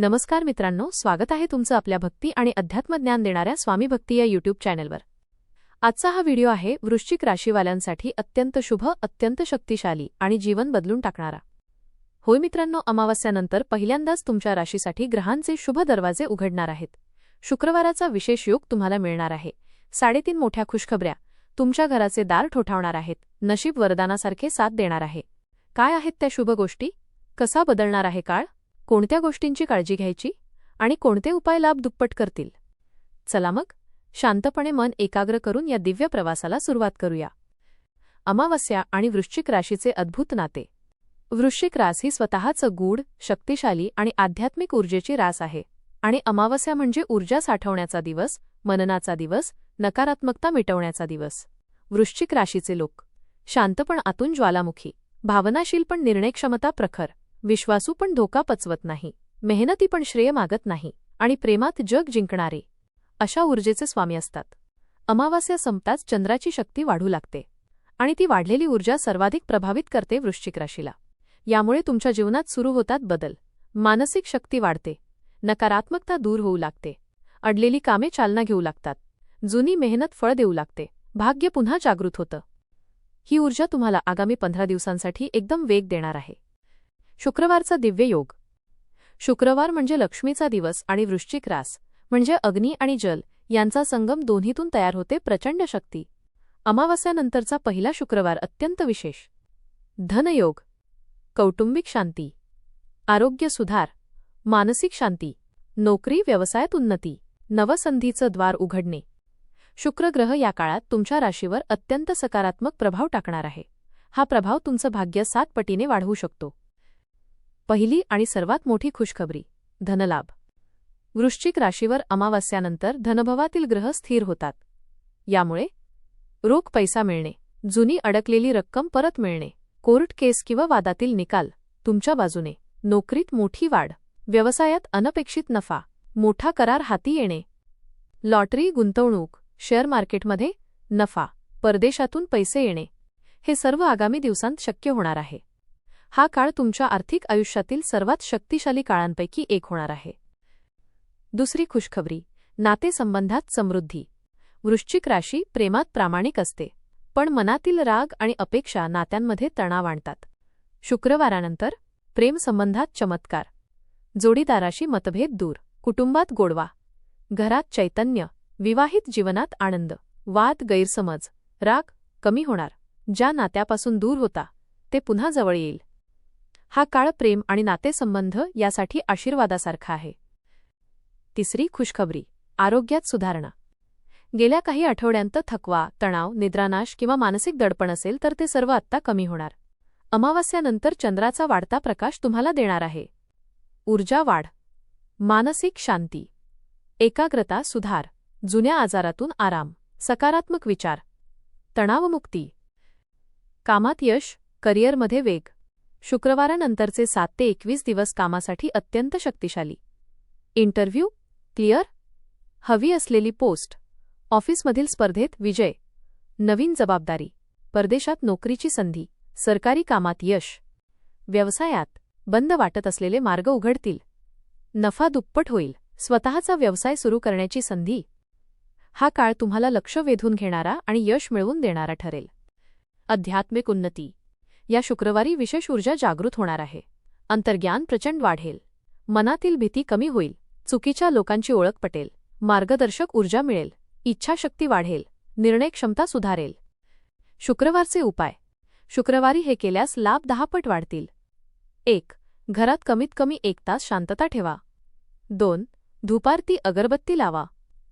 नमस्कार मित्रांनो स्वागत आहे तुमचं आपल्या भक्ती आणि अध्यात्मज्ञान देणाऱ्या स्वामी भक्ती या युट्यूब चॅनलवर आजचा हा व्हिडिओ आहे वृश्चिक राशीवाल्यांसाठी अत्यंत शुभ अत्यंत शक्तिशाली आणि जीवन बदलून टाकणारा. होय मित्रांनो अमावस्यानंतर पहिल्यांदाच तुमच्या राशीसाठी ग्रहांचे शुभ दरवाजे उघडणार आहेत. शुक्रवाराचा विशेष योग तुम्हाला मिळणार आहे. साडेतीन मोठ्या खुशखबऱ्या तुमच्या घराचे दार ठोठावणार आहेत. नशीब वरदानासारखे साथ देणार आहे. काय आहेत त्या शुभ गोष्टी? कसा बदलणार आहे काळ? कोणत्या गोष्टींची काळजी घ्यायची आणि कोणते उपाय लाभ दुप्पट करतील? चला मग शांतपणे मन एकाग्र करून या दिव्य प्रवासाला सुरुवात करूया. अमावस्या आणि वृश्चिक राशीचे अद्भुत नाते. वृश्चिक रास ही स्वतःचं गूढ शक्तिशाली आणि आध्यात्मिक ऊर्जेची रास आहे आणि अमावस्या म्हणजे ऊर्जा साठवण्याचा दिवस मननाचा दिवस नकारात्मकता मिटवण्याचा दिवस. वृश्चिक राशीचे लोक. शांतपण आतून ज्वालामुखी. भावनाशील पण निर्णयक्षमता प्रखर. विश्वासू पण धोका पचवत नाही मेहनती पण श्रेय मागत नाही आणि प्रेमात जग जिंकणारे अशा ऊर्जेचे स्वामी असतात. अमावास्या संपताच चंद्राची शक्ती वाढू लागते आणि ती वाढलेली ऊर्जा सर्वाधिक प्रभावित करते वृश्चिक राशीला. यामुळे तुमच्या जीवनात सुरू होतात बदल. मानसिक शक्ती वाढते. नकारात्मकता दूर होऊ लागते. अडलेली कामे चालना घेऊ लागतात. जुनी मेहनत फळ देऊ लागते. भाग्य पुन्हा जागृत होतं. ही ऊर्जा तुम्हाला आगामी पंधरा दिवसांसाठी एकदम वेग देणार आहे. शुक्रवारचा दिव्य योग. शुक्रवार म्हणजे लक्ष्मीचा दिवस आणि वृश्चिक रास म्हणजे अग्नी आणि जल यांचा संगम दोन्हीतून तयार होते प्रचंड शक्ती. अमावस्यानंतरचा पहिला शुक्रवार अत्यंत विशेष. धनयोग. कौटुंबिक शांती. आरोग्य सुधार. मानसिक शांती. नोकरी व्यवसायात उन्नती. नवसंधीचं द्वार उघडणे. शुक्रग्रह या काळात तुमच्या राशीवर अत्यंत सकारात्मक प्रभाव टाकणार आहे. हा प्रभाव तुमचं भाग्य सात पटीने वाढवू शकतो. पहिली आणि सर्वात मोठी खुशखबरी धनलाभ. वृश्चिक राशीवर अमावस्यानंतर धनभवातील ग्रह स्थिर होतात. यामुळे रोख पैसा मिळणे जुनी अडकलेली रक्कम परत मिळणे कोर्ट केस किंवा वादातील निकाल तुमच्या बाजूने नोकरीत मोठी वाढ व्यवसायात अनपेक्षित नफा मोठा करार हाती येणे. लॉटरी गुंतवणूक शेअर मार्केटमध्ये नफा परदेशातून पैसे येणे हे सर्व आगामी दिवसांत शक्य होणार आहे. हा काळ तुमच्या आर्थिक आयुष्यातील सर्वात शक्तिशाली काळांपैकी एक होणार आहे. दुसरी खुशखबरी. नातेसंबंधात समृद्धी. वृश्चिक राशी प्रेमात प्रामाणिक असते. पण मनातील राग आणि अपेक्षा नात्यांमध्ये तणाव आणतात. शुक्रवारानंतर प्रेमसंबंधात चमत्कार. जोडीदाराशी मतभेद दूर. कुटुंबात गोडवा. घरात चैतन्य. विवाहित जीवनात आनंद. वाद गैरसमज. राग कमी होणार. ज्या नात्यापासून दूर होता ते पुन्हा जवळ येईल. हा काळ प्रेम आणि नातेसंबंध यासाठी आशीर्वादासारखा आहे. तिसरी खुशखबरी आरोग्यात सुधारणा. गेल्या काही आठवड्यांत थकवा तणाव निद्रानाश किंवा मानसिक दडपण असेल तर ते सर्व आत्ता कमी होणार. अमावस्यानंतर चंद्राचा वाढता प्रकाश तुम्हाला देणार आहे. ऊर्जा वाढ. मानसिक शांती. एकाग्रता सुधार. जुन्या आजारातून आराम. सकारात्मक विचार. तणावमुक्ती. कामात यश. करिअरमध्ये वेग. शुक्रवारानंतरचे सात ते एकवीस दिवस कामासाठी अत्यंत शक्तिशाली. इंटरव्ह्यू क्लिअर हवी असलेली पोस्ट ऑफिसमधील स्पर्धेत विजय नवीन जबाबदारी परदेशात नोकरीची संधी सरकारी कामात यश व्यवसायात बंद वाटत असलेले मार्ग उघडतील नफा दुप्पट होईल स्वतःचा व्यवसाय सुरू करण्याची संधी. हा काळ तुम्हाला लक्ष वेधून घेणारा आणि यश मिळवून देणारा ठरेल. आध्यात्मिक उन्नती. या शुक्रवारी विशेष ऊर्जा जागृत होणार आहे. अंतर्ज्ञान प्रचंड वाढेल. मनातील भीती कमी होईल. चुकीच्या लोकांची ओळख पटेल. मार्गदर्शक ऊर्जा मिळेल. इच्छाशक्ती वाढेल. निर्णय क्षमता सुधारेल. शुक्रवारचे उपाय. शुक्रवारी हे केल्यास लाभ दहापट वाढतील. एक. घरात कमीत कमी एक तास शांतता ठेवा. दोन. धुपारती अगरबत्ती लावा.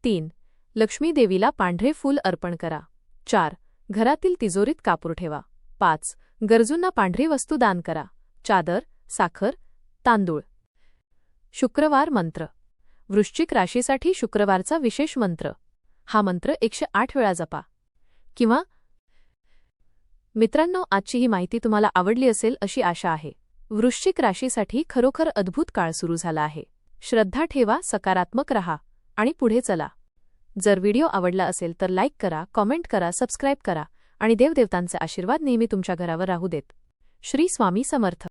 तीन. लक्ष्मी देवीला पांढरे फूल अर्पण करा. चार. घरातील तिजोरीत कापूर ठेवा. पाच. गरजूंना पांढरी वस्तू दान करा. चादर साखर तांदूळ. शुक्रवार मंत्र. वृश्चिक राशीसाठी शुक्रवारचा विशेष मंत्र. हा मंत्र एकशे आठ वेळा जपा. किंवा मित्रांनो आजची ही माहिती तुम्हाला आवडली असेल अशी आशा आहे. वृश्चिक राशीसाठी खरोखर अद्भुत काळ सुरू झाला आहे. श्रद्धा ठेवा सकारात्मक रहा आणि पुढे चला. जर व्हिडिओ आवडला असेल तर लाईक करा कॉमेंट करा सबस्क्राईब करा. आणि देवदेवतांचे आशीर्वाद नेहमी तुमच्या घरावर राहू देत. श्री स्वामी समर्थ.